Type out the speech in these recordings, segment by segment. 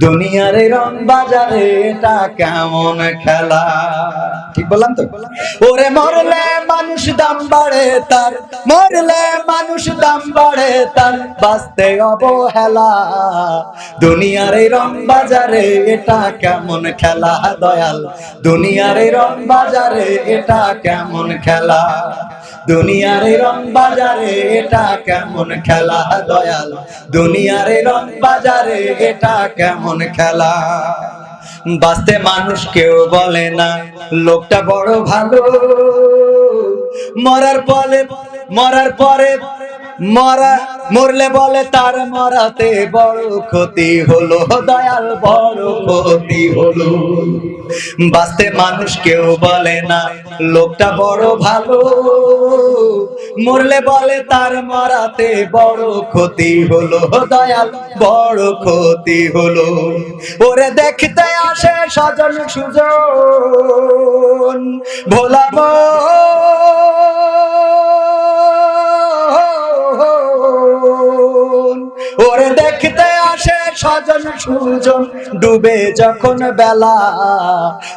দুনিয়ারে রং বাজারে এটা কেমন খেলা? ঠিক বললাম তো? ওরে মরলে মানুষ দাম বাড়ে তার, মরলে মানুষ দাম বাড়ে তার, বাঁচতে অবহেলা। দুনিয়ারে রং বাজারে এটা কেমন খেলা, দয়াল? দুনিয়ারে রং বাজারে এটা কেমন খেলা? দুনিয়ারে রং বাজারে এটা কেমন খেলা, দয়াল? দুনিয়ার রং বাজারে এটা কেমন খেলা? বাঁচতে মানুষ কেউ বলে না, লোকটা বড় ভালো। মরার পরে মরার পরে মরা মরলে বলে তার মরাতে বড় ক্ষতি হলো, দয়াল বড় ক্ষতি হলো। বাঁচতে মানুষ কেউ বলে না, লোকটা বড় ভালো। মরলে বলে তার মরাতে বড় ক্ষতি হলো, দয়াল বড় ক্ষতি হলো। ওরে দেখতে আসে সজন সুজন ভোলাবো আসে সজন সুজন ডুবে যখন বেলা।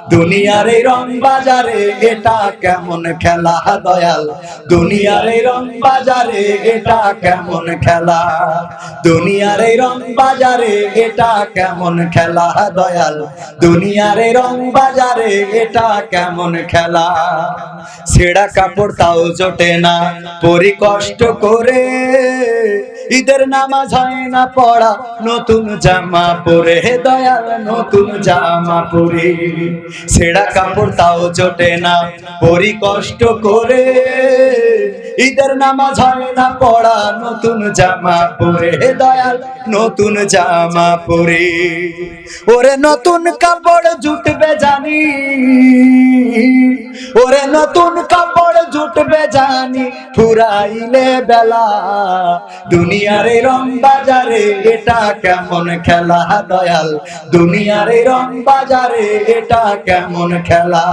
দুনিয়ার এই রং বাজারে এটা কেমন খেলা, দয়াল? দুনিয়ার এই রং বাজারে এটা কেমন খেলা? দুনিয়ার এই রং বাজারে এটা কেমন খেলা, দয়াল? দুনিয়ার এই রং বাজারে এটা কেমন খেলা? ছেঁড়া কাপড় তাও জোটে না, পরি কষ্ট করে ঈদের নামাজ হয় না পড়া, নতুন জামা পরে দয়াল নতুন জামা পরে। ছেঁড়া কাপড় তাও জোটে না, পরি কষ্ট করে। ঈদের নামাজ হয় না পড়া, নতুন জামা পরে, হে দয়াল নতুন জামা পরে। ওরে নতুন কাপড় জুটবে জানি, ওরে নতুন কাপড় জুটবে জানি ফুরাইলে বেলা। দুনিয়ারে রং বাজারে এটা কেমন খেলা দয়াল? দুনিয়ারে রং বাজারে এটা কেমন খেলা?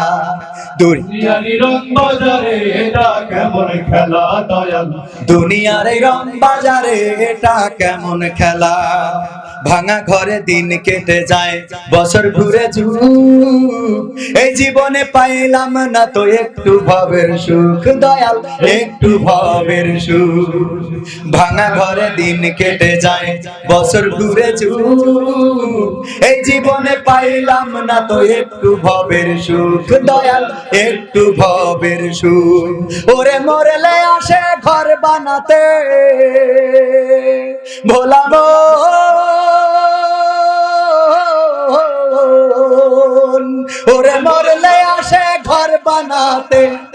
দুনিয়ারে রং বাজারে এটা কেমন খেলা দয়াল? দুনিয়ারে রং বাজারে এটা কেমন খেলা? ভাঙা ঘরে দিন কেটে যায়, বছর ঘুরে এই জীবনে পাইলাম না তো একটু ভবের সুখ, দয়াল, একটু ভবের সুখ। ভাঙা ঘরে দিন কেটে যায়, বছর ঘুরে এই জীবনে পাইলাম না তো একটু ভবের সুখ, দয়াল, একটু ভবের সুখ। ওরে মরলে আসে ঘর বানাতে ভোলাবো ওরে মরলে আসে ঘর বানাতে।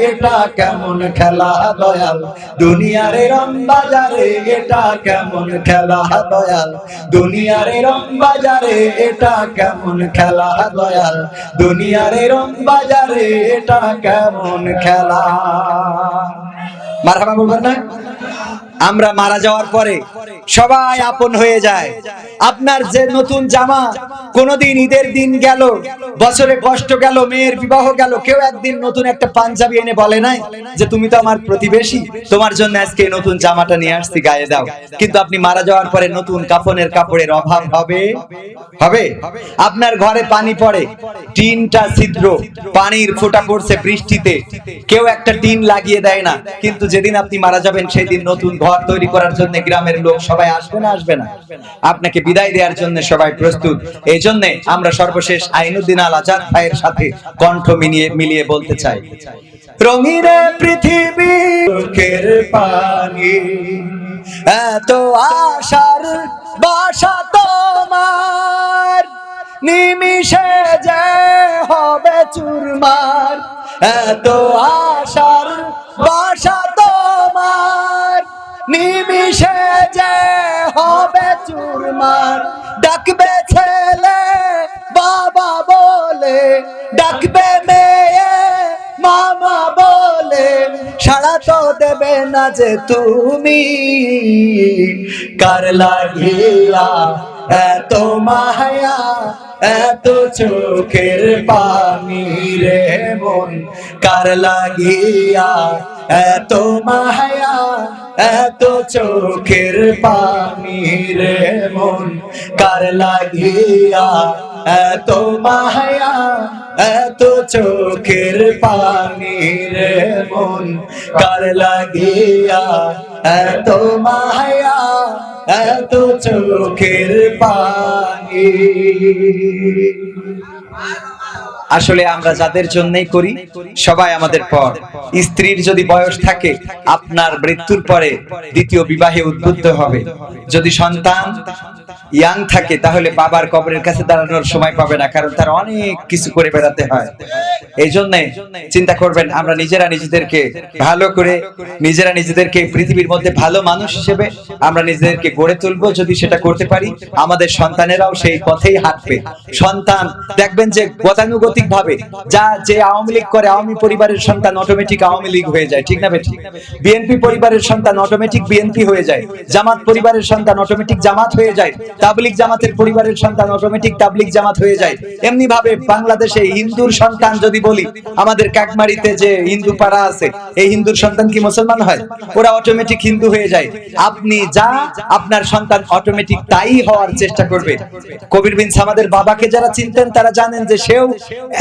এটা কেমন খেলা, দয়াল? দুনিয়ারে রং বাজারে, এটা কেমন খেলা, দয়াল? দুনিয়ারে রং বাজারে, এটা কেমন খেলা, দয়াল? দুনিয়ারে রং বাজারে, এটা কেমন খেলা? মারহাবা বলবেন না? আমরা মারা যাওয়ার পরে সবাই আপন হয়ে যায়। আপনার যে নতুন জামা, কোনদিন ঈদের দিন গেল, বছরে কষ্ট গেল, মেয়ের বিবাহ গেল, কেউ একদিন নতুন একটা পাঞ্জাবি এনে বলে নাই যে, তুমি তো আমার প্রতিবেশী, তোমার জন্য আজকে নতুন জামাটা নিয়ে আসছি, গায়ে দাও। কিন্তু আপনি মারা যাওয়ার পরে নতুন কাফনের কাপড়ের অভাব হবে? হবে। আপনার ঘরে পানি পড়ে, টিনটা ছিদ্র, পানির ফোঁটা পড়ছে বৃষ্টিতে। কেউ একটা টিন লাগিয়ে দেয় না, কিন্তু যেদিন আপনি মারা যাবেন সেই দিন নতুন ঘর তৈরি করার জন্য গ্রামের লোক সবাই আসবে না আসবে না? আপনাকে বিদায় দেওয়ার জন্য সবাই প্রস্তুত। এই জন্য আমরা সর্বশেষ আইনুদ্দিন আল আজাদ ভাইয়ের সাথে কণ্ঠ মিলিয়ে মিলিয়ে বলতে চাই। রঙিনে পৃথিবী পানি, এত আশার বাসা তোমার, নিমিষে যে হবে চুরমার, এত আশার সুরমার ডাকবে ছেলে, বাবা বলে। ডাকবে মেয়ে, মামা বলে। সারা তো দেবে না যে তুমি। কার লাগিলা এত মায়া, এত চোখের পানি রে মন। কার লাগিয়া এত মায়া, এত চোখের পানি রে মন, কার লাগিয়া? এত মায়া, এত চোখের পানি রে মন, কার লাগিয়া? এত মায়া, এত চোখের পানি। আসলে আমরা যাদের জন্যই করি, সবাই আমাদের পর। স্ত্রীর যদি বয়স থাকে, আপনার মৃত্যুর পরে দ্বিতীয় বিবাহে উদ্বুদ্ধ হবে। যদি সন্তান ইয়াং থাকে, তাহলে বাবার কবরের কাছে দাঁড়ানোর সময় পাবে না, কারণ তার অনেক কিছু করে বেড়াতে হয়। এই জন্যে চিন্তা করবেন, আমরা নিজেরা নিজেদেরকে ভালো করে, নিজেরা নিজেদেরকে পৃথিবীর মধ্যে ভালো মানুষ হিসেবে আমরা নিজেদেরকে গড়ে তুলবো, যদি সেটা করতে পারি, আমাদের সন্তানেরাও সেই পথেই হাঁটবে। সন্তান, দেখবেন যে গতানুগতিক ভাবে যা, যে আওয়ামী লীগ করে, আওয়ামী পরিবারের সন্তান অটোমেটিক আওয়ামী লীগ হয়ে যায়, ঠিক না বেঠিক বিএনপি পরিবারের সন্তান অটোমেটিক বিএনপি হয়ে যায়, জামাত পরিবারের সন্তান অটোমেটিক জামাত হয়ে যায় তাবলিক জামাতের পরিবারের সন্তান অটোমেটিক তাবলিক জামাত হয়ে যায়। এমনি ভাবে বাংলাদেশে হিন্দুর সন্তান যদি বলি, আমাদের কাকমারিতে যে হিন্দু পাড়া আছে, এই হিন্দুর সন্তান কি মুসলমান হয়? ওরা অটোমেটিক হিন্দু হয়ে যায়। আপনি যা আপনার সন্তান অটোমেটিক তাই হওয়ার চেষ্টা করবে। কবির বিন সামাদের বাবাকে যারা চিনতেন, তারা জানেন যে সেও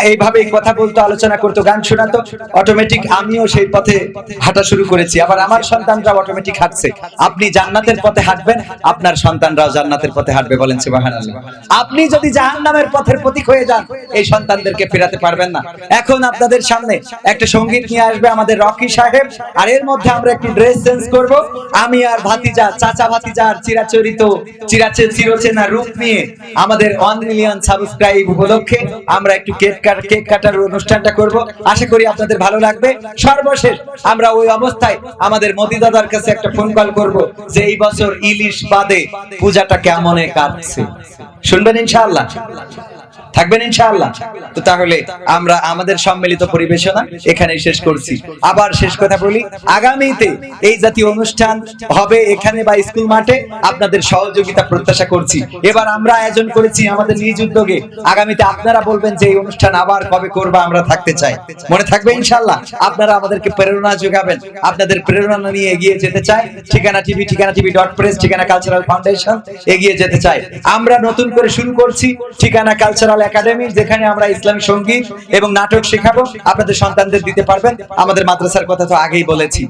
এইভাবে কথা বলতো, আলোচনা করতো, গান শোনাতো। অটোমেটিক আমিও সেই পথে হাঁটা শুরু করেছি। আবার আমার সন্তানরা অটোমেটিক হাঁটছে। আপনি জান্নাতের পথে হাঁটবেন, আপনার সন্তানরাও জান্নাতের পথে হাঁটবে বলেন আপনি যদি জাহান্নামের পথের প্রতীক হয়ে যান, এই সন্তানদেরকে ফেরাতে পারবেন না। এখন আপনাদের সামনে একটা সংগীত নিয়ে আসবে আমাদের রকি সাহেব, আর এর মধ্যে আমরা একটু ড্রেস চেঞ্জ করব। আমি আর ভাতিজা, চাচা ভাতিজার চিরাচরিত চিরাচে চিরচেনা রূপ নিয়ে আমাদের ওয়ান মিলিয়ন সাবস্ক্রাইব উপলক্ষে আমরা একটু কেক কাট, কেক কাটার অনুষ্ঠানটা করব। আশা করি আপনাদের ভালো লাগবে। সর্বশেষ আমরা ওই অবস্থায় আমাদের মোদি দাদার কাছে একটা ফোন কল করব যে এই বছর ইলিশ বাদে পূজাটা কেমনে কাটছে শুনবেন ইনশাআল্লাহ। থাকবেন ইনশাআল্লাহ। তো তাহলে আমরা আমাদের সম্মিলিত পরিবেশনা এখানেই শেষ করছি। আবার শেষ কথা বলি, আগামীতে এই জাতীয় অনুষ্ঠান হবে এখানে বা স্কুল মাঠে। আপনাদের সহযোগিতা প্রত্যাশা করছি। এবার আমরা আয়োজন করেছি আমাদের নিজ উদ্যোগে। আগামীতে আপনারা বলবেন যে এই অনুষ্ঠান আবার কবে করবা আমরা থাকতে চাই। মনে থাকবে ইনশাআল্লাহ, আপনারা আমাদেরকে প্রেরণা যোগাবেন। আপনাদের প্রেরণা নিয়ে এগিয়ে যেতে চাই। Thikana TV Thikana TV dot press, Thikana cultural foundation, এগিয়ে যেতে চাই। আমরা নতুন করে শুরু করছি ঠিকানা কালচারাল একাডেমি যেখানে আমরা ইসলামী সংগীত এবং নাটক শেখাবো, আপনাদের সন্তানদের দিতে পারবেন। আমাদের মাদ্রাসার কথা তো আগেই বলেছি।